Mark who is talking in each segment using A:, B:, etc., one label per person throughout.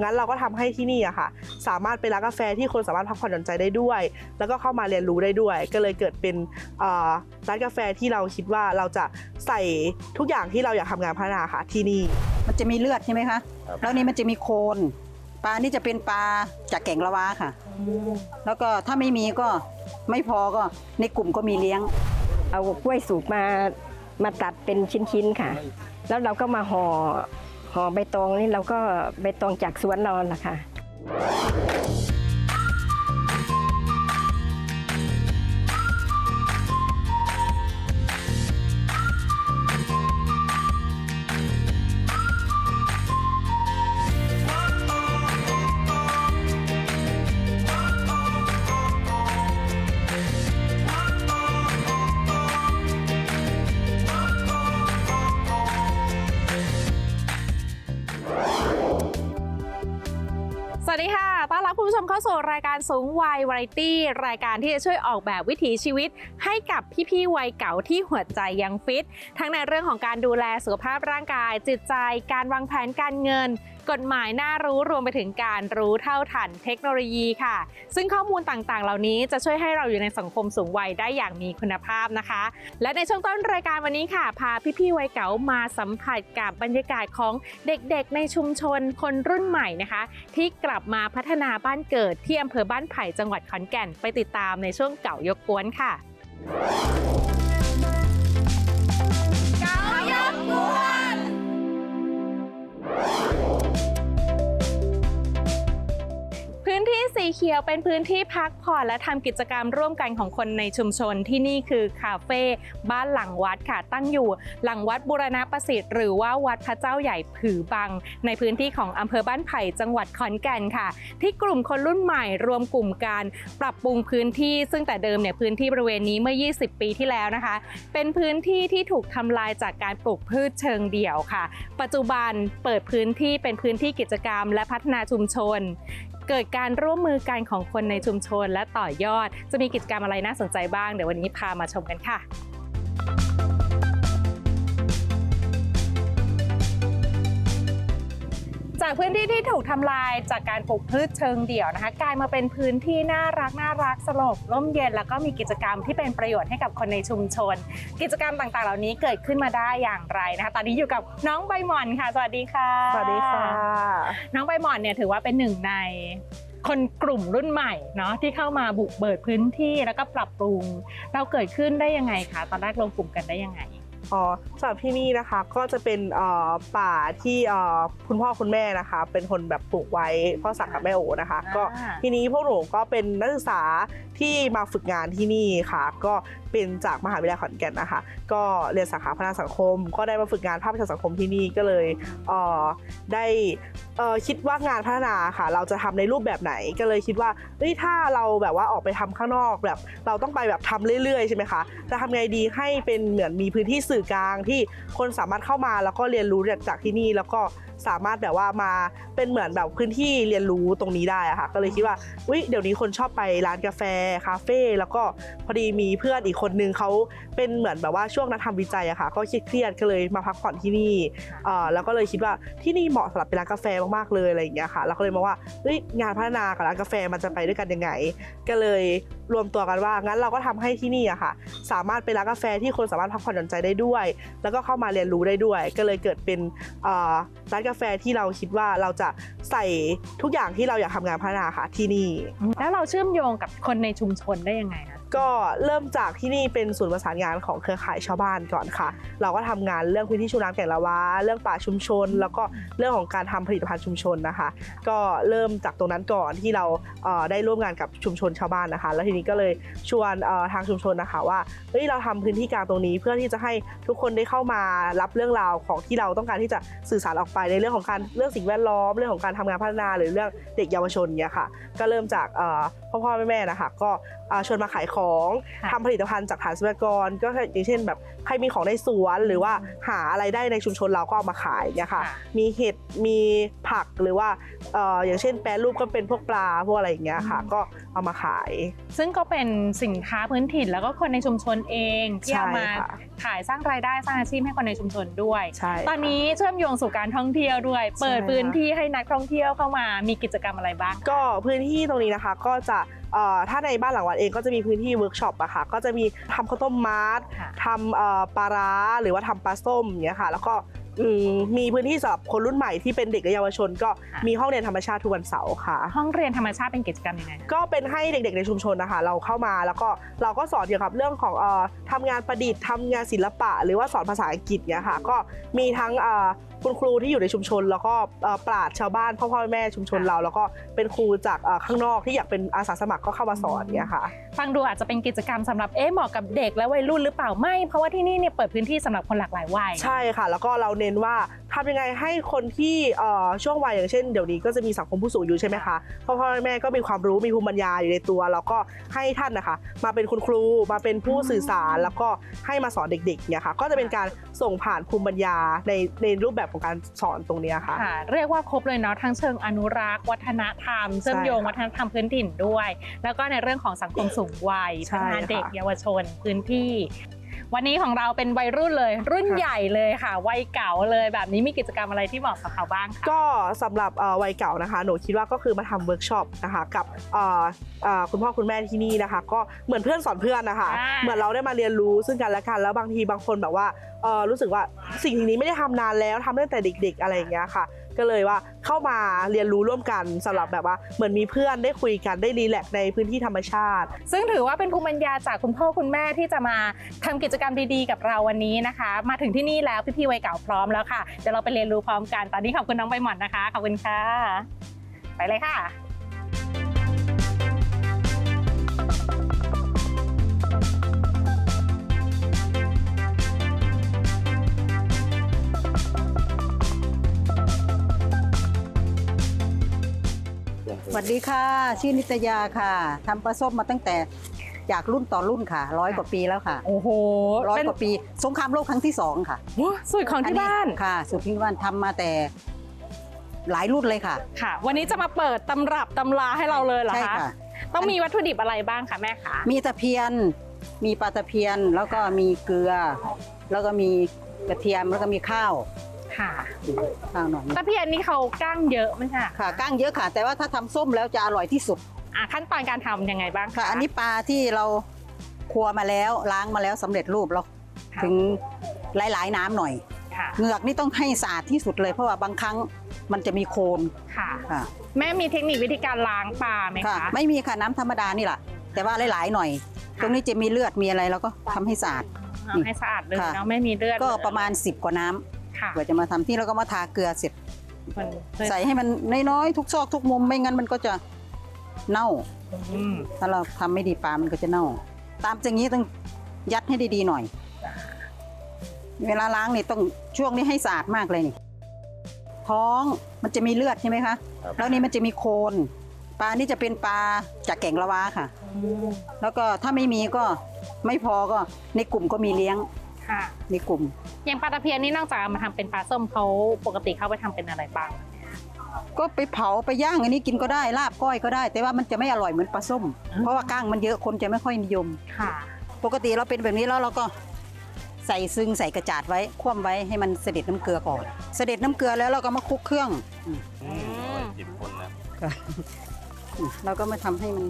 A: งั้นเราก็ทำให้ที่นี่อะค่ะ สามารถเป็นร้านกาแฟที่คนสามารถพักผ่อนหย่อนใจได้ด้วย แล้วก็เข้ามาเรียนรู้ได้ด้วย ก็เลยเกิดเป็นเอ่อร้านกาแฟที่เราคิดว่าเราจะใส่ทุกอย่างที่เราอยากทำงานพัฒนาค่ะที่นี่
B: มันจะมีเลือดใช่ไหมคะ
C: ครับ
B: แล้วนี่มันจะมีโคนปลานี่จะเป็นปลาจากแก่งละวาค่ะ แล้วก็ถ้าไม่มีก็ไม่พอก็ในกลุ่มก็มีเลี้ยง
D: เอากล้วยสุกมามาตัดเป็นชิ้นๆค่ะ แล้วเราก็มาห่อ ห่อใบตองนี่เราก็ใบตองจากสวนเราล่ะค่ะ
E: วัสดีค่ะ ต้อนรับคุณผู้ชมเข้าสู่รายการสูงวัยวาไรตี้ รายการที่จะช่วยออกแบบวิถีชีวิต ให้กับพี่ๆวัยเก่าที่หัวใจยังฟิต ทั้งในเรื่องของการดูแลสุขภาพร่างกาย จิตใจ การวางแผนการเงินกฎหมายน่ารู้รวมไปถึงการรู้เท่าทันเทคโนโลยีค่ะ ซึ่งข้อมูลต่างๆ เหล่านี้จะช่วยให้เราอยู่ในสังคมสูงวัยได้อย่างมีคุณภาพนะคะ และในช่วงต้นรายการวันนี้ค่ะ พาพี่ๆวัยเก๋ามาสัมผัสกับบรรยากาศของเด็กๆ ในชุมชนคนรุ่นใหม่นะคะ ที่กลับมาพัฒนาบ้านเกิดที่อำเภอบ้านไผ่จังหวัดขอนแก่นไปติดตามในช่วงเก่ายกกวนค่ะ เก่ายกกวน สีเขียวเป็นพื้นที่พักผ่อนและทำกิจกรรมร่วมกันของคนในชุมชนที่นี่คือคาเฟ่บ้านหลังวัดค่ะตั้งอยู่ หลังวัดบุรณประสิทธิ์ หรือว่าวัดพระเจ้าใหญ่ผือบัง ในพื้นที่ของอำเภอบ้านไผ่จังหวัดขอนแก่นค่ะ ที่กลุ่มคนรุ่นใหม่รวมกลุ่มการปรับปรุงพื้นที่ ซึ่งแต่เดิมเนี่ยพื้นที่บริเวณนี้เมื่อ 20 ปีที่แล้วนะคะ เป็นพื้นที่ที่ถูกทำลายจากการปลูกพืชเชิงเดี่ยวค่ะ ปัจจุบันเปิดพื้นที่เป็นพื้นที่กิจกรรม และพัฒนาชุมชน เกิดการร่วมมือกันของคนในชุมชนและต่อยอด จะมีกิจกรรมอะไรน่าสนใจบ้าง เดี๋ยววันนี้พามาชมกันค่ะ จากพื้นที่ที่ถูกทำลายจากการปลูกพืชเชิงเดี่ยวนะคะ กลายมาเป็นพื้นที่น่ารักน่ารักสงบร่มเย็นแล้วก็มีกิจกรรมที่เป็นประโยชน์ให้กับคนในชุมชน กิจกรรมต่างๆ เหล่านี้เกิดขึ้นมาได้อย่างไรนะคะตอนนี้อยู่กับน้องใบหม่อนค่ะ สวัสดีค่ะ
A: สวัสดีค่ะ
E: น้องใบหม่อนเนี่ยถือว่าเป็นหนึ่งในคนกลุ่มรุ่นใหม่เนาะที่เข้ามาบุกเบิดพื้นที่แล้วก็ปรับปรุง เราเกิดขึ้นได้ยังไงคะตอนแรกลงกลุ่มกันได้ยังไง
A: อ๋อสำหรับที่นี่นะคะก็จะเป็นเอ่อป่าที่เอ่อคุณพ่อคุณแม่นะคะ เป็นคนแบบปลูกไว้พ่อสักดิ์กับแม่โอนะคะ
E: อ่า
A: ก็ทีนี้พวกหนูก็เป็นนักศึกษา ที่มาฝึกงานที่นี่ค่ะ ก็เป็นจากมหาวิทยาลัยขอนแก่นนะคะ ก็เรียนสาขาพัฒนาสังคม ก็ได้มาฝึกงานภาพประชาสังคมที่นี่ก็เลยเออได้คิดว่างานพัฒนาค่ะ เราจะทำในรูปแบบไหนก็เลยคิดว่าเฮ้ยถ้าเราแบบว่าออกไปทำข้างนอกแบบ เราต้องไปแบบทำเรื่อยๆใช่ไหมคะจะทำไงดีให้เป็นเหมือนมีพื้นที่สื่อกลางที่คนสามารถเข้ามาแล้วก็เรียนรู้จากที่นี่แล้วก็ สามารถแบบว่ามาเป็นเหมือนแบบพื้นที่เรียนรู้ตรงนี้ได้อะค่ะ ก็เลยคิดว่าอุ้ยเดี๋ยวนี้คนชอบไปร้านกาแฟคาเฟ่แล้วก็พอดีมีเพื่อนอีกคนนึงเขาเป็นเหมือนแบบว่าช่วงนักทำวิจัยอะค่ะ ก็เครียดก็เลยมาพักผ่อนที่นี่อ่อแล้วก็เลยคิดว่าที่นี่เหมาะสำหรับเป็นร้านกาแฟมากๆเลยอะไรอย่างเงี้ยค่ะแล้วก็เลยมองว่าเฮ้ยงานพัฒนากับร้านกาแฟมันจะไปด้วยกันยังไง ก็เลยรวมตัวกันว่างั้นเราก็ทำให้ที่นี่อะค่ะ สามารถเป็นร้านกาแฟที่คนสามารถพักผ่อนหย่อนใจได้ด้วย แล้วก็เข้ามาเรียนรู้ได้ด้วย ก็เลยเกิดเป็นร้านกาแฟที่เราคิดว่าเราจะใส่ทุกอย่างที่เราอยากทำงานพัฒนาค่ะที่นี่
E: แล้วเราเชื่อมโยงกับคนในชุมชนได้ยังไงคะ
A: ก็เริ่มจากที่นี่เป็นศูนย์ประสานงานของเครือข่ายชาวบ้านก่อนค่ะ เราก็ทำงานเรื่องพื้นที่ชุมน้ำแก่งละวาเรื่องป่าชุมชน แล้วก็เรื่องของการทำผลิตภัณฑ์ชุมชนนะคะ ก็เริ่มจากตรงนั้นก่อนที่เราได้ร่วมงานกับชุมชนชาวบ้านนะคะ แล้วทีนี้ก็เลยชวนทางชุมชนนะคะว่าเฮ้ยเราทำพื้นที่กลางตรงนี้เพื่อที่จะให้ทุกคนได้เข้ามารับเรื่องราวของที่เราต้องการที่จะสื่อสารออกไปในเรื่องของการเรื่องสิ่งแวดล้อม เรื่องของการทำงานพัฒนาหรือเรื่องเด็กเยาวชนเนี่ยค่ะ ก็เริ่มจากพ่อพ่อแม่แม่นะคะก็ ชวนมาขายขของ
E: ค่ะ
A: ทำผลิตภัณฑ์จากฐานทรัพยากร ก็อย่างเช่นแบบใครมีของในสวนหรือว่าหาอะไรได้ในชุมชนเราก็เอามาขายเนี่ยค่ะ
E: ค่ะ
A: มีเห็ดมีผักหรือว่าเอ่ออย่างเช่นแปรรูปก็เป็นพวกปลาพวกอะไรอย่างเงี้ยค่ะ ก็เอามาขาย
E: ซึ่งก็เป็นสินค้าพื้นถิ่นแล้วก็คนในชุมชนเองที่เอามา
A: ใช่ค่ะ
E: ขายสร้างรายได้สร้างอาชีพให้คนในชุมชนด้วย
A: ใช่
E: ตอนนี้เชื่อมโยงสู่การท่องเที่ยวด้วย เปิด
A: ใช่ค่ะ
E: พื้นที่ให้นักท่องเที่ยวเข้ามามีกิจกรรมอะไรบ้าง
A: ก็พื้นที่ตรงนี้นะคะก็จะเอ่อ ถ้าในบ้านหลังวัดเองก็จะมีพื้นที่เวิร์กช็อปอะค่ะ ก็จะมีทำข้าวต้มมัด
E: ค่ะ
A: ทำเอ่อปลาร้าหรือว่าทำปลาส้มอย่างเงี้ยค่ะ แล้วก็อืมมีพื้นที่สำหรับคนรุ่นใหม่ที่เป็นเด็กและเยาวชน ก็
E: ค่ะ
A: มีห้องเรียนธรรมชาติทุกวันเสาร์ค่ะ
E: ห้องเรียนธรรมชาติเป็นกิจกรรมยังไง
A: ก็เป็นให้เด็กๆในชุมชนนะคะ เราเข้ามาแล้วก็เราก็สอนเกี่ยวกับเรื่องของเอ่อทำงานประดิษฐ์ทำงานศิลปะ หรือว่าสอนภาษาอังกฤษเนี่ยค่ะ ก็มีทั้งเอ่อ คุณครูที่อยู่ในชุมชน แล้วก็ปราดชาวบ้านพ่อพ่อแม่ชุมชนเรา แล้วก็เป็นครูจากข้างนอกที่อยากเป็นอาสาสมัครก็เข้ามาสอนเนี่ยค่ะ
E: ฟังดูอาจจะเป็นกิจกรรมสำหรับเอ๊ะเหมาะกับเด็กและวัยรุ่นหรือเปล่าไม่เพราะว่าที่นี่เนี่ยเปิดพื้นที่สำหรับคนหลากหลายวัย
A: ใช่ค่ะ แล้วก็เราเน้นว่าทำยังไงให้คนที่เอ่อช่วงวัยอย่างเช่นเดี๋ยวนี้ก็จะมีสังคมผู้สูงอายุใช่ไหมคะพ่อพ่อแม่ก็มีความรู้มีภูมิปัญญาอยู่ในตัว แล้วก็ให้ท่านนะคะ มาเป็นคุณครูมาเป็นผู้สื่อสาร แล้วก็ให้มาสอนเด็กๆเนี่ยค่ะก็จะเป็นการส่งผ่านภูมิปัญญาในในรูปแบบของการสอนตรงเนี้ยค่ะ
E: ค่ะ เรียกว่าครบเลยเนาะทั้งเชิงอนุรักษ์ วัฒนธรรมเชื่อมโยง
A: ค่ะ
E: วัฒนธรรมพื้นถิ่นด้วย แล้วก็ในเรื่องของสังคมสูงวัย
A: ใช่
E: พัฒนา
A: ค่ะ
E: เด็กเยาวชนพื้นที่ วันนี้ของเราเป็นวัยรุ่นเลย รุ่น
A: ค่ะ
E: ใหญ่เลยค่ะวัยเก่าเลยแบบนี้มีกิจกรรมอะไรที่เหมาะกับเขาบ้างคะ
A: ก็สำหรับเอ่อวัยเก่านะคะ หนูคิดว่าก็คือมาทำเวิร์กช็อปนะคะกับเอ่อเอ่อคุณพ่อคุณแม่ที่นี่นะคะ ก็เหมือนเพื่อนสอนเพื่อนนะคะ
E: อ่า
A: เหมือนเราได้มาเรียนรู้ซึ่งกันและกันแล้วบางทีบางคนแบบว่าเอ่อรู้สึกว่าสิ่งนี้ไม่ได้ทำนานแล้วทำตั้งแต่เด็ก ๆ อะไรอย่างเงี้ยค่ะ ก็เลยว่าเข้ามาเรียนรู้ร่วมกันสำหรับแบบว่าเหมือนมีเพื่อนได้คุยกันได้รีแลกซ์ในพื้นที่ธรรมชาติ
E: ซึ่งถือว่าเป็นภูมิปัญญาจากคุณพ่อคุณแม่ที่จะมาทำกิจกรรมดีๆกับเราวันนี้นะคะ มาถึงที่นี่แล้วพี่ๆวัยเก่าพร้อมแล้วค่ะเดี๋ยวเราไปเรียนรู้พร้อมกันตอนนี้ขอบคุณน้องใบหมอนนะคะขอบคุณค่ะ ไปเลยค่ะ
B: สวัสดีค่ะ ชื่อนิตยาค่ะทำปลาส้มมาตั้งแต่จากรุ่นต่อรุ่นค่ะร้อยกว่าปีแล้วค่ะ
E: โอ้โห
B: ร้อย
E: เป็น
B: กว่าปี สงครามโลกครั้งที่สองค่ะ
E: โอ้สูตรของที่บ้าน
B: ค่ะ สูตรที่บ้านทำมาแต่หลายรุ่นเลยค่ะ
E: ค่ะ วันนี้จะมาเปิดตำรับตำราให้เราเลยเหรอ
B: ใช่
E: คะ
B: ค่ะ
E: ต้องมีวัตถุดิบอะไรบ้างคะแม่คะ
B: มีตะเพียน มีปลาตะเพียนแล้วก็มีเกลือ แล้วก็มีกระเทียมแล้วก็มีข้าว
E: ค่ะ
B: ข้าวหน่อย
E: ตะเพียนนี่เขาก้างเยอะไหมคะ
B: ค่ะก้างเยอะค่ะ แต่ว่าถ้าทำส้มแล้วจะอร่อยที่สุด
E: อะขั้นตอนการทำยังไงบ้าง
B: ค่ะ อันนี้ปลาที่เราครัวมาแล้วล้างมาแล้วสำเร็จรูปเรา
E: ค่ะ
B: ถึงหลายๆ น้ำหน่อย
E: ค่ะ
B: เหงือกนี่ต้องให้สะอาดที่สุดเลยเพราะว่าบางครั้งมันจะมีโคลน
E: ค่ะ
B: ค่ะ
E: แม่มีเทคนิควิธีการล้างปลาไหม
B: ค่ะ
E: คะ
B: ไม่มีค่ะน้ำธรรมดานี่แหละแต่ว่าหลายๆหน่อย ตรงนี้จะมีเลือดมีอะไรเราก็ทำให้สะอาด
E: เอาให้สะอาดเลย
B: ค่ะ
E: เนาะไม่มีเลือด
B: ก็
E: เลย
B: ประมาณ 10 กว่าน้ำ
E: ค่ะ
B: กว่าจะมาทำที่เราก็มาทาเกลือเสร็จ
E: มัน
B: ใส่ให้มันน้อยๆทุกซอกทุกมุมไม่งั้นมันก็จะเน่า
E: อืม
B: ถ้าเราทำไม่ดีปลามันก็จะเน่า ตามอย่างนี้ต้องยัดให้ดีๆหน่อย เวลาล้างนี่ต้องช่วงนี้ให้สะอาดมากเลยนี่ ท้องมันจะมีเลือดใช่ไหมคะแล้วนี่มันจะมีโคลนปลานี่จะเป็นปลาจากแก่งละวาค่ะ แล้วก็ถ้าไม่มีก็ไม่พอก็ในกลุ่มก็มีเลี้ยง
E: ค่ะ
B: ในกลุ่ม
E: อย่างปลาตะเพียนนี่นอกจากเอามาทำเป็นปลาส้มเขาปกติเขาไปทำเป็นอะไรบ้าง
B: ก็ไปเผาไปย่างอันนี้กินก็ได้ลาบก้อยก็ได้ แต่ว่ามันจะไม่อร่อยเหมือนปลาส้ม
E: อืม
B: เพราะว่าก้างมันเยอะคนจะไม่ค่อยนิยม
E: ค่ะ
B: ปกติเราเป็นแบบนี้แล้วเราก็ใส่ซึ้งใส่กระจาดไว้คว่ำไว้ให้มันเสด็จน้ำเกลือก่อน เสด็จน้ำเกลือแล้วเราก็มาคลุกเครื่องอืม
C: สิบคนนะ
B: อืมเราก็มาทำให้มัน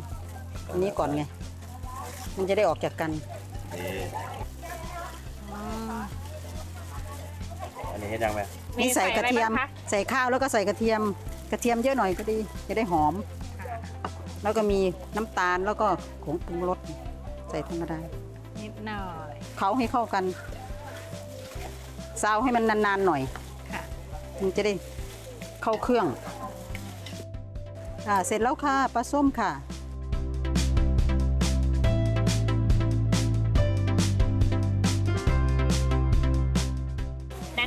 B: อันนี้ก่อนไงมันจะได้ออกจากกัน
C: นี่ อันนี้เฮ็ดยังไหม
B: นี่ใส่กระเทียม
E: อไบ้างค
B: ใส่ข้าวแล้วก็ใส่กระเทียม กระเทียมเยอะหน่อยก็ดี จะได้หอมแล้วก็มีน้ำตาลแล้วก็ผงปรุงรสใส่ธรรมดา
E: นิดหน่อย
B: เขาให้เข้ากันซาวให้มันนานๆหน่อย
E: ค่ะ
B: มันจะได้เข้าเครื่องอ่าเสร็จแล้วค่ะปลาส้มค่ะ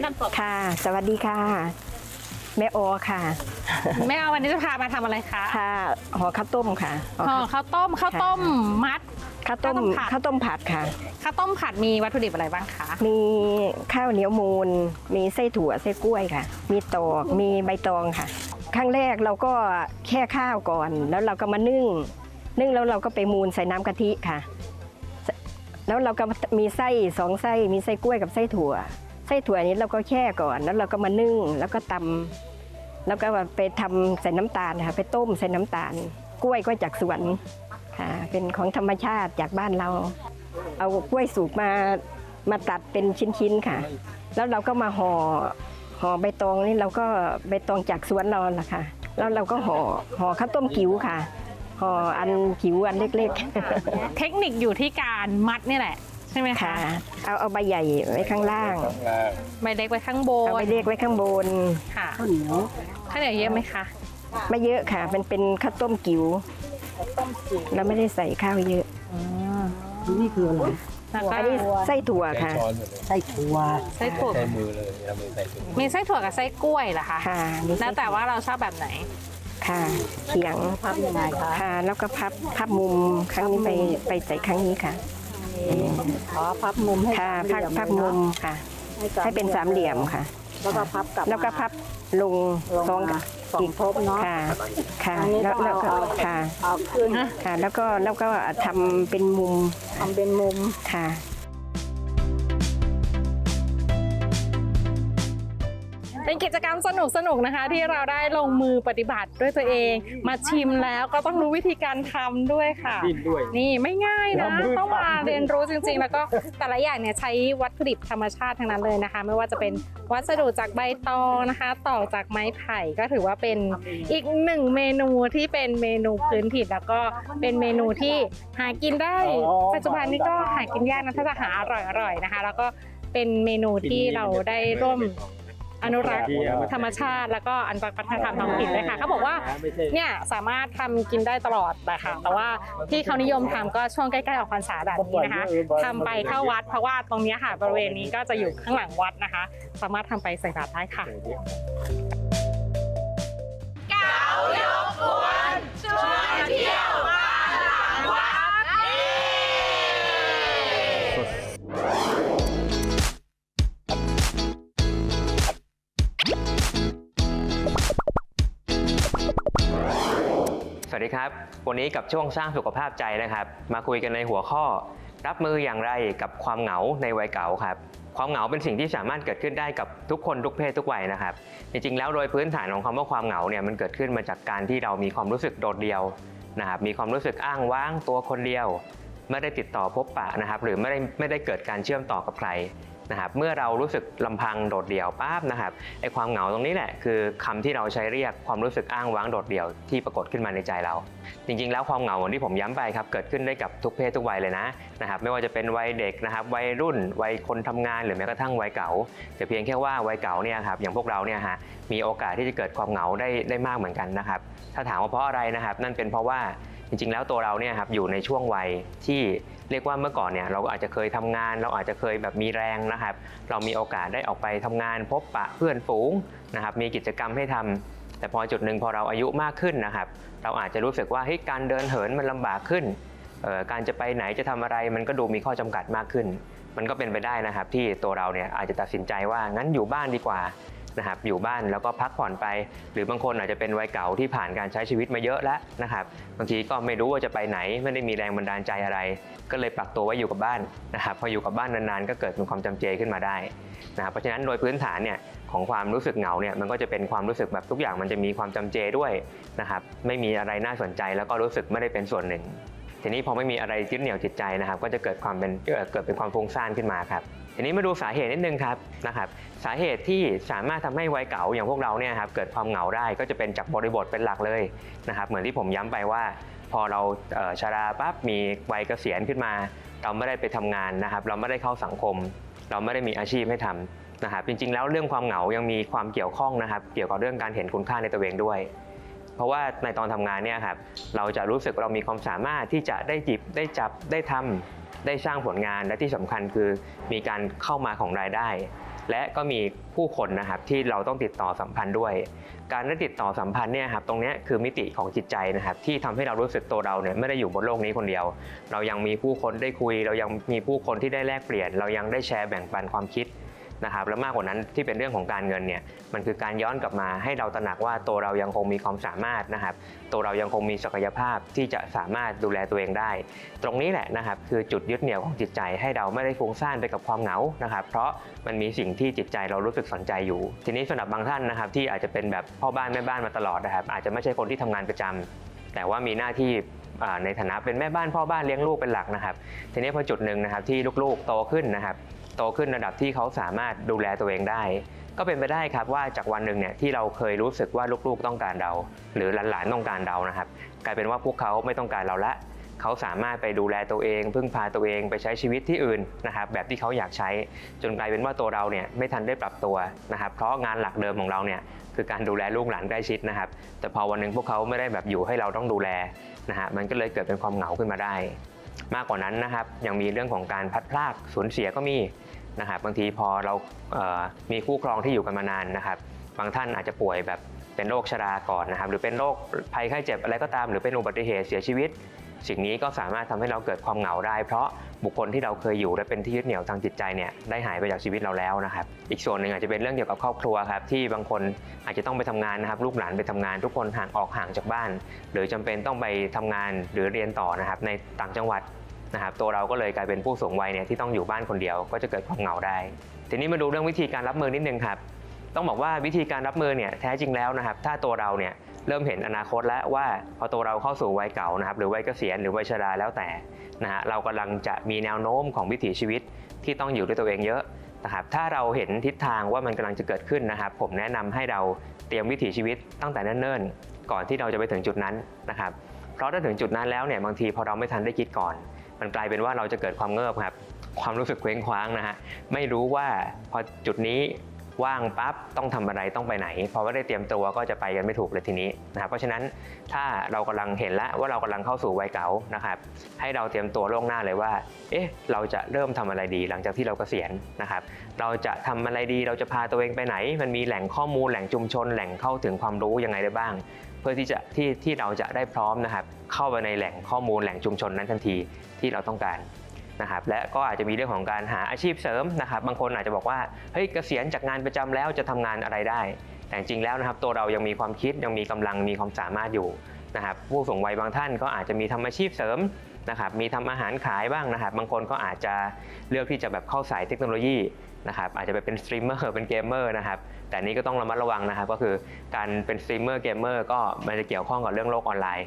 E: นะนำตัว
D: ค่ะ สวัสดีค่ะ แม่โอค่ะ
E: แม่เอาวันนี้จะพามาทำอะไรคะ
D: ค่ะห่อข้าวต้มค่ะห่อ
E: ห่อ
D: ข้าว
E: ข้าวต้มข้าวต้มมัด
D: ข้าวต้ม
E: ข้าวต้มผัด
D: ข้าวต้มผัดค่ะ
E: ข้าวต้มผัดมีวัตถุดิบอะไรบ้างคะ
D: มีข้าวเหนียวมูนมีไส้ถั่วไส้กล้วยค่ะ มีตอก มีใบตองค่ะ ครั้งแรกเราก็แค่ข้าวก่อน แล้วเราก็มานึ่ง นึ่งแล้วเราก็ไปมูนใส่น้ำกะทิค่ะ แล้วเราก็มีไส้สองไส้ มีไส้กล้วยกับไส้ถั่ว ไส้ถั่วนี้เราก็แช่ก่อนแล้วเราก็มานึ่งแล้วก็ตำแล้วก็ไปทำใส่น้ำตาลค่ะไปต้มใส่น้ำตาล กล้วยก็จากสวนค่ะเป็นของธรรมชาติจากบ้านเรา เอากล้วยสุกมามาตัดเป็นชิ้นๆค่ะ แล้วเราก็มาห่อห่อใบตองนี่เราก็ใบตองจากสวนเราแหละค่ะ แล้วเราก็ห่อห่อข้าวต้มกิ๋วค่ะห่ออันกิ๋วอันเล็ก ๆ
E: เทคนิคอยู่ที่การมัดนี่แหละ ช่ไหม
D: ๆ
E: คะ
D: ค่ะ เอาเอาใบใหญ่ไว้ข้างล่าง
E: ใบเล็กไว้ข้างบ
D: เอา
E: น
D: ใบเล็กไว้ข้างบน
E: ค่ะ
B: ข้าวเหนียว
E: ข้าวเหนียวเยอะไหมคะ
D: ไม่เยอะค่ะเป็นเป็นข้าวต้มกิ๋วเราไม่ได้ใส่ข้าวเยอะ
B: นี่คืออะไร
E: แล้วก็
D: อันนี้ไส้ถั่วค่ะ
B: ไส้ถั่ว
E: ไส้ถั่ว
C: ใช้มือเลยเรามือใส่ถุง
E: มีไส้ถั่วกับไส้กล้วยเหรอคะ
D: ค่ะมีไส้
E: แล้วแต่ว่าเราชอบแบบไหน
D: ค่ะเขียง
B: พับยังไงคะ
D: ค่ะ แล้วก็พับพับมุมครั้งนี้ไปไปใส่ครั้งนี้ค่ะ
B: อ๋อพับมุมให้
D: ค่ะ
B: สา
D: พับ
B: เหลี่ย
D: พับมุม
B: เลย
D: ค่ะ
B: เนาะ
D: ให้เป็นสามเหลี่ยมค่ะ
B: แล้วก็พับกลับ
D: แล้วก็พับลง
B: ลง
D: สอง
B: มาสองทบเนาะ
D: ค่ะค่ะ
B: อันนี้
D: แล้ว
B: ก็
D: แล้วก็
B: เอา
D: ค่ะ
B: เอาขึ้น
D: ค่ะ แล้วก็แล้วก็ทำเป็นมุม
B: ทำเป็นมุม
D: ค่ะ
E: เป็นกิจกรรมสนุกสนุกๆนะคะ ที่เราได้ลงมือปฏิบัติด้วยตัวเอง มาชิมแล้วก็ต้องรู้วิธีการทำด้วยค่ะ
C: ดิ้นด้วย
E: นี่ไม่ง่ายนะ
C: ทำมือ
E: ต้องมา
C: ทำ
E: เรียนรู้จริงๆ แล้วก็แต่ละอย่างเนี่ยใช้วัตถุดิบธรรมชาติทั้งนั้นเลยนะคะ ไม่ว่าจะเป็นวัสดุจากใบตองนะคะต่อจากไม้ไผ่ก็ถือว่าเป็นอีกหนึ่งเมนูที่เป็นเมนูพื้นถิ่นแล้วก็เป็นเมนูที่หากินได้ ปัจจุบันนี้ก็หากินยากนะถ้าจะหาอร่อยๆนะคะ แล้วก็เป็นเมนูที่เราได้ร่วม อนุรักษ์ธรรมชาติ แล้วก็อนุรักษ์วัฒนธรรมท้องถิ่นด้วยค่ะเขาบอกว่าเนี่ยสามารถทำกินได้ตลอดเลยค่ะ แต่ว่าที่เขานิยมทำก็ช่วงใกล้ๆออกพรรษาแบบนี้นะคะทำไปเข้าวัดเพราะว่าตรงเนี้ยค่ะบริเวณนี้ก็จะอยู่ข้างหลังวัดนะคะ สามารถทำไปใส่บาตรได้ค่ะ
F: วัสดีครับ วันนี้กับช่วงสร้างสุขภาพใจนะครับ มาคุยกันในหัวข้อ รับมืออย่างไรกับความเหงาในวัยเก่าครับ ความเหงาเป็นสิ่งที่สามารถเกิดขึ้นได้กับทุกคนทุกเพศทุกวัยนะครับ จริงๆแล้วโดยพื้นฐานของคำว่าความเหงาเนี่ยมันเกิดขึ้นมาจากการที่เรามีความรู้สึกโดดเดี่ยวนะครับ มีความรู้สึกอ้างว้างตัวคนเดียว ไม่ได้ติดต่อพบปะนะครับ หรือไม่ได้ไม่ได้เกิดการเชื่อมต่อกับใคร นะครับเมื่อเรารู้สึกลำพังโดดเดี่ยวปั๊บนะครับไอความเหงาตรงนี้แหละคือคำที่เราใช้เรียกความรู้สึกอ้างว้างโดดเดี่ยวที่ปรากฏขึ้นมาในใจเรา จริงๆ แล้วความเหงาเหมือนที่ผมย้ำไปครับเกิดขึ้นได้กับทุกเพศทุกวัยเลยนะนะครับไม่ว่าจะเป็นวัยเด็กนะครับวัยรุ่นวัยคนทำงานหรือแม้กระทั่งวัยเก่าแต่เพียงแค่ว่าวัยเก่าเนี่ยครับอย่างพวกเราเนี่ยฮะมีโอกาสที่จะเกิดความเหงาได้ได้มากเหมือนกันนะครับถ้าถามว่าเพราะอะไรนะครับ นั่นเป็นเพราะว่าจริงๆ แล้วตัวเราเนี่ยครับอยู่ในช่วงวัยที่ เรียกว่าเมื่อก่อนเนี่ยเราก็อาจจะเคยทำงาน เราอาจจะเคยแบบมีแรงนะครับ เรามีโอกาสได้ออกไปทำงาน พบปะเพื่อนฝูงนะครับ มีกิจกรรมให้ทำแต่พอจุดหนึ่งพอเราอายุมากขึ้นนะครับ เราอาจจะรู้สึกว่าเฮ้ยการเดินเหินมันลำบากขึ้นการจะไปไหนจะทำอะไรมันก็ดูมีข้อจำกัดมากขึ้น มันก็เป็นไปได้นะครับ ที่ตัวเราเนี่ยอาจจะตัดสินใจว่างั้นอยู่บ้านดีกว่า นะครับอยู่บ้านแล้วก็พักผ่อนไป หรือบางคนอาจจะเป็นวัยเก่าที่ผ่านการใช้ชีวิตมาเยอะแล้วนะครับบางทีก็ไม่รู้ว่าจะไปไหนไม่ได้มีแรงบันดาลใจอะไร ก็เลยปรับตัวไว้อยู่กับบ้านนะครับพออยู่กับบ้านนานๆก็เกิดเป็นความจำเจขึ้นมาได้นะครับเพราะฉะนั้นโดยพื้นฐานเนี่ยของความรู้สึกเหงาเนี่ยมันก็จะเป็นความรู้สึกแบบทุกอย่างมันจะมีความจำเจด้วยนะครับไม่มีอะไรน่าสนใจแล้วก็รู้สึกไม่ได้เป็นส่วนหนึ่งทีนี้พอไม่มีอะไรยึดเหนี่ยวจิตใจนะครับ ก็จะเกิดความเป็นเกิดเป็นความฟุ้งซ่านขึ้นมาครับ ทีนี้มาดูสาเหตุนิดนึงครับนะครับ สาเหตุที่สามารถทำให้วัยเก่าอย่างพวกเราเนี่ยครับเกิดความเหงาได้ก็จะเป็นจากบริบทเป็นหลักเลยนะครับเหมือนที่ผมย้ำไปว่า พอเราเอ่อชราปั๊บมีวัยเกษียณขึ้นมา เราไม่ได้ไปทำงานนะครับ เราไม่ได้เข้าสังคม เราไม่ได้มีอาชีพให้ทำนะครับจริงๆ แล้วเรื่องความเหงายังมีความเกี่ยวข้องนะครับ เกี่ยวกับเรื่องการเห็นคุณค่าในตัวเองด้วย เพราะว่าในตอนทำงานเนี่ยครับเราจะรู้สึกเรามีความสามารถที่จะได้จิบได้จับได้ทำ ได้สร้างผลงานและที่สำคัญคือมีการเข้ามาของรายได้ และก็มีผู้คนนะครับที่เราต้องติดต่อสัมพันธ์ด้วย การได้ติดต่อสัมพันธ์เนี่ยครับตรงนี้คือมิติของจิตใจนะครับที่ทำให้เรารู้สึกตัวเราเนี่ยไม่ได้อยู่บนโลกนี้คนเดียว เรายังมีผู้คนได้คุย เรายังมีผู้คนที่ได้แลกเปลี่ยน เรายังได้แชร์แบ่งปันความคิด นะครับและมากกว่านั้นที่เป็นเรื่องของการเงินเนี่ยมันคือการย้อนกลับมาให้เราตระหนักว่าตัวเรายังคงมีความสามารถนะครับตัวเรายังคงมีศักยภาพที่จะสามารถดูแลตัวเองได้ ตรงนี้แหละนะครับคือจุดยึดเหนี่ยวของจิตใจให้เราไม่ได้ฟุ้งซ่านไปกับความเหงานะครับเพราะมันมีสิ่งที่จิตใจเรารู้สึกสนใจอยู่ ทีนี้สำหรับบางท่านนะครับที่อาจจะเป็นแบบพ่อบ้านแม่บ้านมาตลอดนะครับอาจจะไม่ใช่คนที่ทำงานประจำแต่ว่ามีหน้าที่ในฐานะเป็นแม่บ้านพ่อบ้านเลี้ยงลูกเป็นหลักนะครับ ทีนี้พอจุดหนึ่งนะครับที่ลูกๆโตขึ้นนะครับ โตขึ้นระดับที่เขาสามารถดูแลตัวเองได้ ก็เป็นไปได้ครับว่าจากวันหนึ่งเนี่ยที่เราเคยรู้สึกว่าลูกๆต้องการเรา หรือหลานๆต้องการเรานะครับ กลายเป็นว่าพวกเขาไม่ต้องการเราละเขาสามารถไปดูแลตัวเอง พึ่งพาตัวเองไปใช้ชีวิตที่อื่นนะครับแบบที่เขาอยากใช้ จนกลายเป็นว่าตัวเราเนี่ยไม่ทันได้ปรับตัวนะครับ เพราะงานหลักเดิมของเราเนี่ยคือการดูแลลูกหลานใกล้ชิดนะครับ แต่พอวันหนึ่งพวกเขาไม่ได้แบบอยู่ให้เราต้องดูแลนะฮะมันก็เลยเกิดเป็นความเหงาขึ้นมาได้ มากกว่านั้นนะครับยังมีเรื่องของการพัดพลากสูญเสียก็มี นะครับบางทีพอเรามีคู่ครองที่อยู่กันมานานนะครับ บางท่านอาจจะป่วยแบบเป็นโรคชราก่อนนะครับ หรือเป็นโรคภัยไข้เจ็บอะไรก็ตาม หรือเป็นอุบัติเหตุเสียชีวิต สิ่งนี้ก็สามารถทำให้เราเกิดความเหงาได้ เพราะบุคคลที่เราเคยอยู่และเป็นที่ยึดเหนี่ยวทางจิตใจเนี่ยได้หายไปจากชีวิตเราแล้วนะครับ อีกส่วนหนึ่งอาจจะเป็นเรื่องเกี่ยวกับครอบครัวครับที่บางคนอาจจะต้องไปทำงานนะครับ ลูกหลานไปทำงานทุกคนห่างออกห่างจากบ้าน หรือจำเป็นต้องไปทำงานหรือเรียนต่อนะครับในต่างจังหวัด นะครับตัวเราก็เลยกลายเป็นผู้สูงวัยเนี่ยที่ต้องอยู่บ้านคนเดียวก็จะเกิดความเหงาได้ ทีนี้มาดูเรื่องวิธีการรับมือนิดนึงครับต้องบอกว่าวิธีการรับมือเนี่ยแท้จริงแล้วนะครับถ้าตัวเราเนี่ยเริ่มเห็นอนาคตแล้วว่าพอตัวเราเข้าสู่วัยเก่านะครับหรือวัยเกษียณหรือวัยชราแล้วแต่นะฮะเรากำลังจะมีแนวโน้มของวิถีชีวิตที่ต้องอยู่ด้วยตัวเองเยอะนะครับถ้าเราเห็นทิศทางว่ามันกำลังจะเกิดขึ้นนะครับ ผมแนะนำให้เราเตรียมวิถีชีวิตตั้งแต่เนิ่นๆก่อนที่เราจะไปถึงจุดนั้นนะครับเพราะถ้าถึงจุดนั้นแล้วเนี่ยบางทีพอเราไม่ทันได้คิดก่อน มันกลายเป็นว่าเราจะเกิดความเงิบครับ ความรู้สึกเคว้งคว้างนะฮะไม่รู้ว่าพอจุดนี้ ว่างปั๊บต้องทำอะไรต้องไปไหนพอไม่ได้เตรียมตัวก็จะไปกันไม่ถูกเลยทีนี้นะครับเพราะฉะนั้นถ้าเรากำลังเห็นแล้วว่าเรากำลังเข้าสู่วัยเก่านะครับให้เราเตรียมตัวล่วงหน้าเลยว่า เอ๊ะเราจะเริ่มทำอะไรดี หลังจากที่เรากเกษียณนะครับ เราจะทำอะไรดีเราจะพาตัวเองไปไหน มันมีแหล่งข้อมูลแหล่งชุมชน แหล่งเข้าถึงความรู้ยังไงได้บ้าง เพื่อที่จะที่ที่เราจะได้พร้อมนะครับ เข้าไปในแหล่งข้อมูลแหล่งชุมชนนั้นทันทีที่เราต้องการ นะครับและก็อาจจะมีเรื่องของการหาอาชีพเสริมนะครับบางคนอาจจะบอกว่าเฮ้ยเกษียณจากงานประจำแล้วจะทำงานอะไรได้ แต่จริงแล้วนะครับตัวเรายังมีความคิดยังมีกำลังมีความสามารถอยู่นะครับผู้สูงวัยบางท่านก็อาจจะมีทำอาชีพเสริมนะครับมีทำอาหารขายบ้างนะครับบางคนก็อาจจะเลือกที่จะแบบเข้าสายเทคโนโลยีนะครับอาจจะไปเป็นสตรีมเมอร์เป็นเกมเมอร์นะครับแต่นี้ก็ต้องระมัดระวังนะครับก็คือการเป็นสตรีมเมอร์เกมเมอร์ก็มันจะเกี่ยวข้องกับเรื่องโลกออนไลน์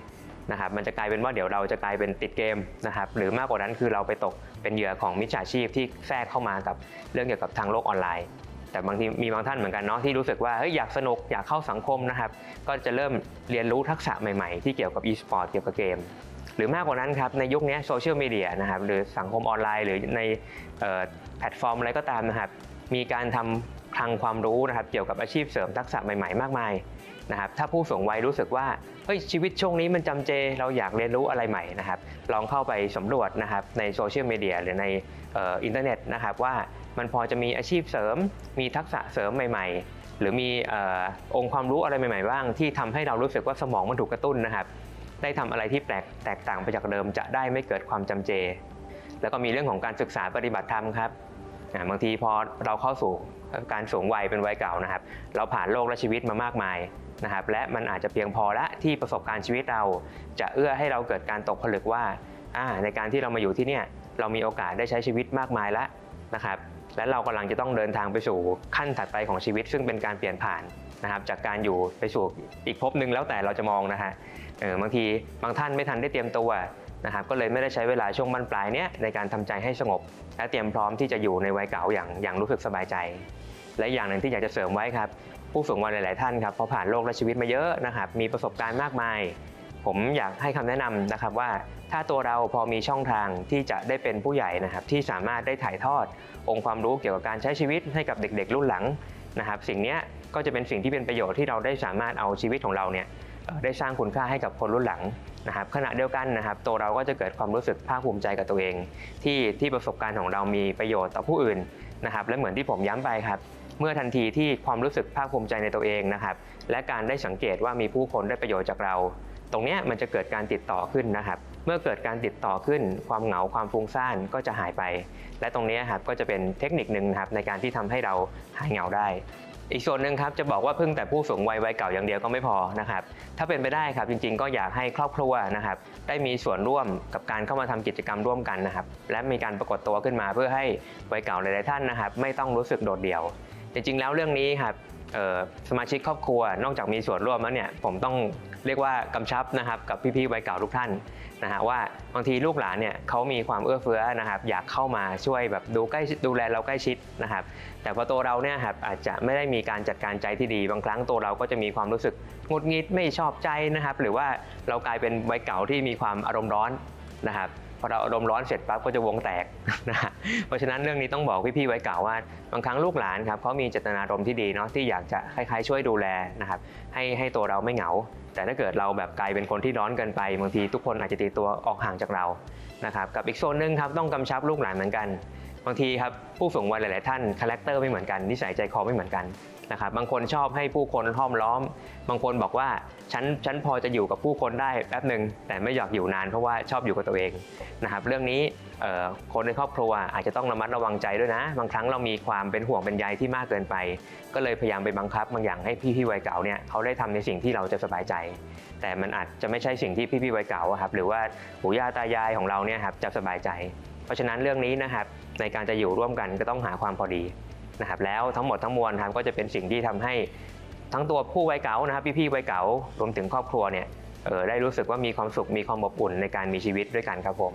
F: นะครับมันจะกลายเป็นว่าเดี๋ยวเราจะกลายเป็นติดเกมนะครับหรือมากกว่านั้นคือเราไปตกเป็นเหยื่อของมิจฉาชีพที่แทรกเข้ามากับเรื่องเกี่ยวกับทางโลกออนไลน์ แต่บางทีมีบางท่านเหมือนกันเนาะที่รู้สึกว่าเฮ้ยอยากสนุกอยากเข้าสังคมนะครับก็จะเริ่มเรียนรู้ทักษะใหม่ๆ ที่เกี่ยวกับ e-sport เกี่ยวกับเกมหรือมากกว่านั้นครับในยุคนี้โซเชียลมีเดียนะครับหรือสังคมออนไลน์ หรือในออแพลตฟอร์มอะไรก็ตามนะครับมีการทำคลังความรู้นะครับเกี่ยวกับอาชีพเสริมทักษะใหม่ ๆ มากมาย นะครับถ้าผู้สูงวัยรู้สึกว่าเฮ้ยชีวิตช่วงนี้มันจำเจเราอยากเรียนรู้อะไรใหม่นะครับลองเข้าไปสำรวจนะครับในโซเชียลมีเดียหรือในอินเทอร์เน็ตนะครับว่ามันพอจะมีอาชีพเสริม มีทักษะเสริมใหม่ ๆ หรือมีอองค์ความรู้อะไรใหม่ๆบ้าง ที่ทำให้เรารู้สึกว่าสมองมันถูกกระตุ้นนะครับ ได้ทำอะไรที่แปลกแตกต่างไปจากเดิมจะได้ไม่เกิดความจำเจ แล้วก็มีเรื่องของการศึกษาปฏิบัติธรรมครับบางทีพอเราเข้าสู่การสูงวัยเป็นวัยเก่านะครับ เราผ่านโลกและชีวิตมามากมาย นะครับและมันอาจจะเพียงพอละที่ประสบการณ์ชีวิตเรา จะเอื้อให้เราเกิดการตกผลึกว่าในการที่เรามาอยู่ที่เนี่ยเรามีโอกาสได้ใช้ชีวิตมากมายแล้วนะครับและเรากำลังจะต้องเดินทางไปสู่ขั้นถัดไปของชีวิต ซึ่งเป็นการเปลี่ยนผ่านนะครับจากการอยู่ไปสู่อีกภพหนึ่งแล้วแต่เราจะมองนะฮะบางทีบางท่านไม่ทันได้เตรียมตัวนะครับก็เลยไม่ได้ใช้เวลาช่วงบั้นปลายเนี้ยในการทำใจให้สงบ และเตรียมพร้อมที่จะอยู่ในวัยเก่าอย่างอย่างรู้สึกสบายใจ และอย่างหนึ่งที่อยากจะเสริมไว้ครับ ผู้สูงวัยหลาย ๆ ท่านครับพอผ่านโลกและชีวิตมาเยอะนะครับมีประสบการณ์มากมาย ผมอยากให้คำแนะนำนะครับว่า ถ้าตัวเราพอมีช่องทางที่จะได้เป็นผู้ใหญ่นะครับที่สามารถได้ถ่ายทอด องค์ความรู้เกี่ยวกับการใช้ชีวิตให้กับเด็ก ๆ รุ่นหลังนะครับสิ่งนี้ก็จะเป็นสิ่งที่เป็นประโยชน์ที่เราได้สามารถเอาชีวิตของเราเนี่ยได้สร้างคุณค่าให้กับคนรุ่นหลังนะครับขณะเดียวกันนะครับตัวเราก็จะเกิดความรู้สึกภาคภูมิใจกับตัวเอง ที่ที่ประสบการณ์ของเรามีประโยชน์ต่อผู้อื่นนะครับและเหมือนที่ผมย้ำไปครับ เมื่อทันทีที่ความรู้สึกภาคภูมิใจในตัวเองนะครับ และการได้สังเกตว่ามีผู้คนได้ประโยชน์จากเรา ตรงนี้มันจะเกิดการติดต่อขึ้นนะครับ เมื่อเกิดการติดต่อขึ้น ความเหงาความฟุ้งซ่านก็จะหายไป และตรงนี้ครับก็จะเป็นเทคนิคหนึ่งครับในการที่ทำให้เราหายเหงาได้อีกส่วนหนึ่งครับจะบอกว่าพึ่งแต่ผู้สูงวัยวัยเก่าอย่างเดียวก็ไม่พอนะครับถ้าเป็นไปได้ครับจริงๆ ก็อยากให้ครอบครัวนะครับได้มีส่วนร่วมกับการเข้ามาทำกิจกรรมร่วมกันนะครับและมีการปรากฏตัวขึ้นมาเพื่อให้วัยเก่าหลายๆท่านนะครับไม่ต้องรู้สึกโดดเดี่ยว จริงๆแล้วเรื่องนี้ครับสมาชิกครอบครัวนอกจากมีส่วนร่วมแล้วเนี่ยผมต้องเรียกว่ากำชับนะครับกับพี่ๆวัยเก่าทุกท่านนะฮะว่าบางทีลูกหลานเนี่ยเขามีความเอื้อเฟื้อนะครับอยากเข้ามาช่วยแบบดูใกล้ดูแลเราใกล้ชิดนะครับ แต่พอตัวเราเนี่ยครับอาจจะไม่ได้มีการจัดการใจที่ดีบางครั้งตัวเราก็จะมีความรู้สึกงุดงิดไม่ชอบใจนะครับ หรือว่าเรากลายเป็นวัยเก่าที่มีความอารมณ์ร้อนนะครับ พอเราอารมณ์ร้อนเสร็จปั๊บก็จะวงแตกนะเพราะฉะนั้นเรื่องนี้ต้องบอกพี่ๆไวัยเก่าวว่าบางครั้งลูกหลานครับเขามีเจตนารมณ์ที่ดีเนาะที่อยากจะคล้ายๆช่วยดูแลนะครับให้ให้ตัวเราไม่เหงา แต่ถ้าเกิดเราแบบกลายเป็นคนที่ร้อนเกินไปบางทีทุกคนอาจจะตีตัวออกห่างจากเรานะครับกับอีกโซนหนึ่งครับต้องกำชับลูกหลานเหมือนกัน บางทีครับผู้สูงวัยหลาย ๆ ท่านคาแรคเตอร์ไม่เหมือนกันนิสัยใจคอไม่เหมือนกัน นะครับบางคนชอบให้ผู้คนห้อมล้อม บางคนบอกว่าฉันฉันพอจะอยู่กับผู้คนได้แป๊บหนึ่งแต่ไม่อยากอยู่นานเพราะว่าชอบอยู่กับตัวเองนะครับเรื่องนี้คนในครอบครัวอาจจะต้องระมัดระวังใจด้วยนะ บางครั้งเรามีความเป็นห่วงเป็นใยที่มากเกินไป ก็เลยพยายามไปบังคับบางอย่างให้พี่ๆวัยเก่าเนี่ยเขาได้ทำในสิ่งที่เราจะสบายใจ แต่มันอาจจะไม่ใช่สิ่งที่พี่ๆวัยเก่าครับหรือว่าปู่ย่าตายายของเราเนี่ยครับจะสบายใจ เพราะฉะนั้นเรื่องนี้นะครับในการจะอยู่ร่วมกันก็ต้องหาความพอดี นะครับแล้วทั้งหมดทั้งมวลครับก็จะเป็นสิ่งที่ทำให้ทั้งตัวผู้วัยเก่านะครับพี่ๆวัยเก่ารวมถึงครอบครัวเนี่ยเออได้รู้สึกว่ามีความสุขมีความอบอุ่นในการมีชีวิตด้วยกันครับผม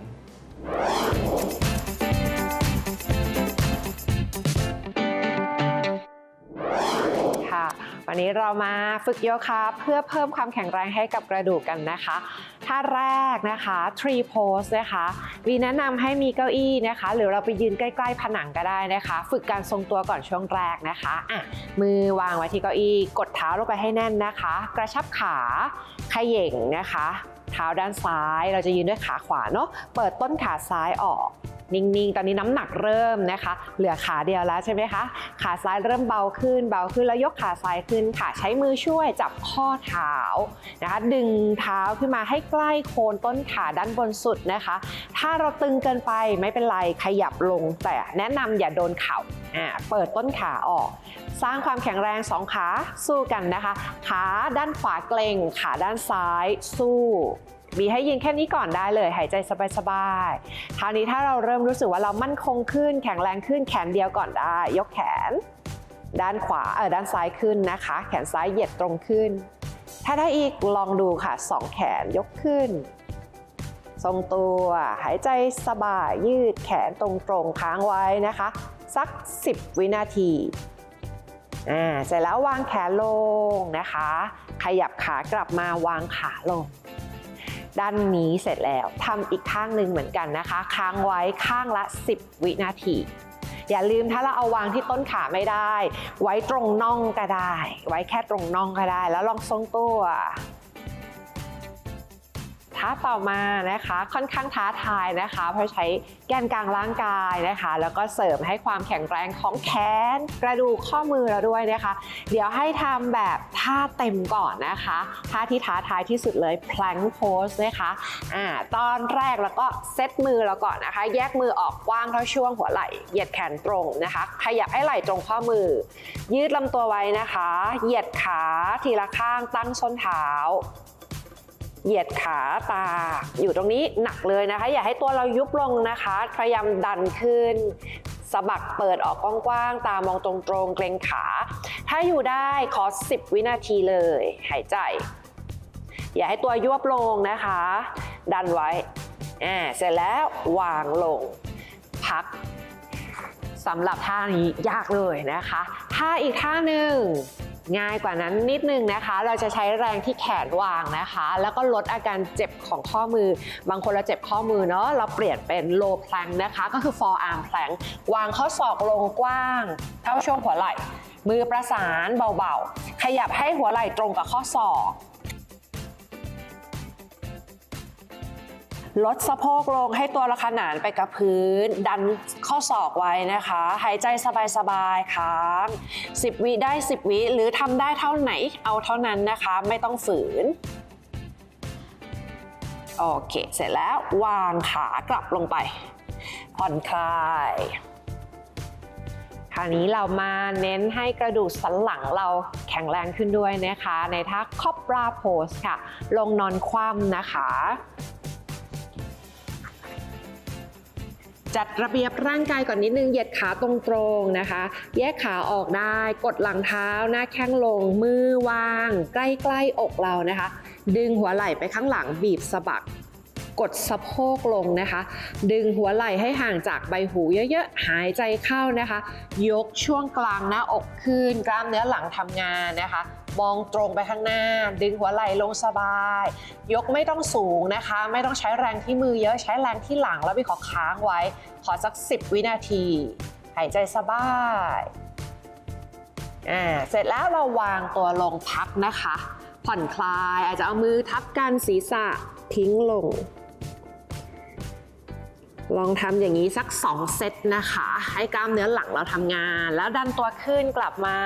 G: ค่ะ วันนี้เรามาฝึกโยคะเพื่อเพิ่มความแข็งแรงให้กับกระดูกกันนะคะ ท่าแรกนะคะ tree pose นะคะวีแนะนำให้มีเก้าอี้นะคะ หรือเราไปยืนใกล้ๆผนังก็ได้นะคะ ฝึกการทรงตัวก่อนช่วงแรกนะคะอะมือวางไว้ที่เก้าอี้กดเท้าลงไปให้แน่นนะคะ กระชับขาขย่งนะคะ เท้าด้านซ้ายเราจะยืนด้วยขาขวาเนาะเปิดต้นขาซ้ายออก นิ่งๆ ตอนนี้น้ำหนักเริ่มนะคะ เหลือขาเดียวแล้วใช่ไหมคะ ขาซ้ายเริ่มเบาขึ้น เบาขึ้นแล้วยกขาซ้ายขึ้นค่ะ ใช้มือช่วยจับข้อเท้านะคะ ดึงเท้าขึ้นมาให้ใกล้โคนต้นขาด้านบนสุดนะคะ ถ้าเราตึงเกินไปไม่เป็นไรขยับลง แต่แนะนำอย่าโดนเข่าอ่าเปิดต้นขาออก สร้างความแข็งแรงสองขาสู้กันนะคะ ขาด้านขวาเกร็งขาด้านซ้ายสู้ มีให้ยืนแค่นี้ก่อนได้เลย หายใจสบายๆคราวนี้ถ้าเราเริ่มรู้สึกว่าเรามั่นคงขึ้น แข็งแรงขึ้นแขนเดียวก่อนได้ ยกแขน ด้านขวาเออด้านซ้ายขึ้นนะคะ แขนซ้ายเหยียดตรงขึ้น ถ้าได้อีกลองดูค่ะสองแขนยกขึ้น ทรงตัวหายใจสบายยืดแขนตรงๆค้างไว้นะคะ สัก 10 วินาทีอ่าเสร็จแล้ววางแขนลงนะคะ ขยับขากลับมาวางขาลง ด้านนี้เสร็จแล้วทำอีกข้างหนึ่งเหมือนกันนะคะ ค้างไว้ข้างละ 10 วินาที อย่าลืมถ้าเราเอาวางที่ต้นขาไม่ได้ ไว้ตรงน่องก็ได้ ไว้แค่ตรงน่องก็ได้ แล้วลองทรงตัว ท่าต่อมานะคะค่อนข้างท้าทายนะคะ เพราะใช้แกนกลางร่างกายนะคะ แล้วก็เสริมให้ความแข็งแรงของแขนกระดูกข้อมือเราด้วยนะคะ เดี๋ยวให้ทำแบบท่าเต็มก่อนนะคะท่าที่ท้าทายที่สุดเลย plank pose นะคะอ่าตอนแรกแล้วก็เซตมือเราก่อนนะคะ แยกมือออกกว้างเท่าช่วงหัวไหล่เหยียดแขนตรงนะคะ ขยับให้ไหล่ตรงข้อมือ ยืดลำตัวไว้นะคะ เหยียดขาทีละข้างตั้งส้นเท้า เหยียดขาตา อยู่ตรงนี้หนักเลยนะคะ อย่าให้ตัวเรายุบลงนะคะ พยายามดันขึ้นสะบักเปิดออกกว้างๆ ตามองตรงๆ เกรงขา ถ้าอยู่ได้ขอ 10 วินาทีเลย หายใจ อย่าให้ตัวยวบลงนะคะ ดันไว้อ่าเสร็จแล้ววางลง พักสำหรับท่านี้ยากเลยนะคะ ท่าอีกท่าหนึ่ง ง่ายกว่านั้นนิดนึงนะคะ เราจะใช้แรงที่แขนวางนะคะ แล้วก็ลดอาการเจ็บของข้อมือ บางคนเราเจ็บข้อมือเนาะเราเปลี่ยนเป็น low plank นะคะ ก็คือ forearm plank วางข้อศอกลงกว้าง เท่าช่วงหัวไหล่ มือประสานเบาๆ ขยับให้หัวไหล่ตรงกับข้อศอก ลดสะโพกลงให้ตัวเราขนานไปกับพื้น ดันข้อศอกไว้นะคะ หายใจสบายๆค้าง 10 วิได้ 10 วิหรือทำได้เท่าไหนเอาเท่านั้นนะคะ ไม่ต้องฝืนโอเค เสร็จแล้ววางขากลับลงไป ผ่อนคลาย คราวนี้เรามาเน้นให้กระดูกสันหลังเราแข็งแรงขึ้นด้วยนะคะ ในท่าคอบราโพสค่ะ ลงนอนคว่ำนะคะ จัดระเบียบร่างกายก่อนนิดนึงเหยียดขาตรงๆนะคะ แยกขาออกได้กดหลังเท้าหน้าแข้งลงมือวาง ใกล้ๆอกเรานะคะ ดึงหัวไหล่ไปข้างหลังบีบสะบัก กดสะโพกลงนะคะ ดึงหัวไหล่ให้ห่างจากใบหูเยอะๆ หายใจเข้านะคะ ยกช่วงกลางหน้าอกขึ้น กล้ามเนื้อหลังทำงานนะคะ มองตรงไปข้างหน้า ดึงหัวไหล่ลงสบาย ยกไม่ต้องสูงนะคะ ไม่ต้องใช้แรงที่มือเยอะใช้แรงที่หลังแล้วพี่ขอค้างไว้ ขอสัก 10 วินาที หายใจสบายอ่าเสร็จแล้วเราวางตัวลงพักนะคะ ผ่อนคลายอาจจะเอามือทับกันศีรษะทิ้งลง ลองทำอย่างนี้สัก 2 เซตนะคะ ให้กล้ามเนื้อหลังเราทำงาน แล้วดันตัวขึ้นกลับมา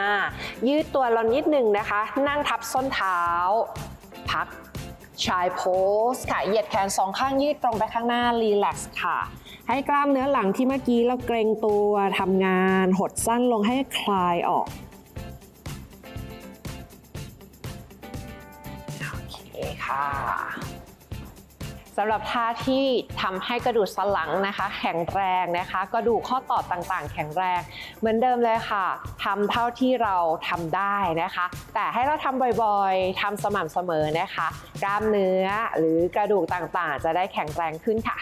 G: ยืดตัวเรานิดหนึ่งนะคะ นั่งทับส้นเท้า พักชายโพสค่ะ เหยียดแขนสองข้างยืดตรงไปข้างหน้า รีแลกซ์ค่ะ ให้กล้ามเนื้อหลังที่เมื่อกี้เราเกรงตัวทำงาน หดสั้นลงให้คลายออกโอเคค่ะ สำหรับท่าที่ทำให้กระดูกสันหลังนะคะ แข็งแรงนะคะ กระดูกข้อต่อต่างๆ แข็งแรง เหมือนเดิมเลยค่ะทำเท่าที่เราทำได้นะคะ แต่ให้เราทำบ่อยๆทำสม่ำเสมอนะคะ กล้ามเนื้อหรือกระดูกต่างๆ จะได้แข็งแรงขึ้นค่ะ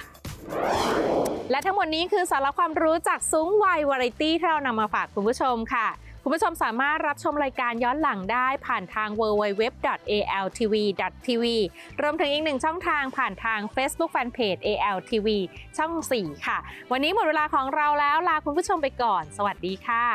E: และทั้งหมดนี้คือสาระความรู้จากซุ้งวัยวาไรตี้ที่เรานำมาฝากคุณผู้ชมค่ะ คุณผู้ชมสามารถรับชมรายการย้อนหลังได้ผ่านทาง www.altv.tv รวมถึงอีกหนึ่งช่องทางผ่านทาง Facebook Fanpage ALTV ช่อง 4 ค่ะ วันนี้หมดเวลาของเราแล้วลาคุณผู้ชมไปก่อน สวัสดีค่ะ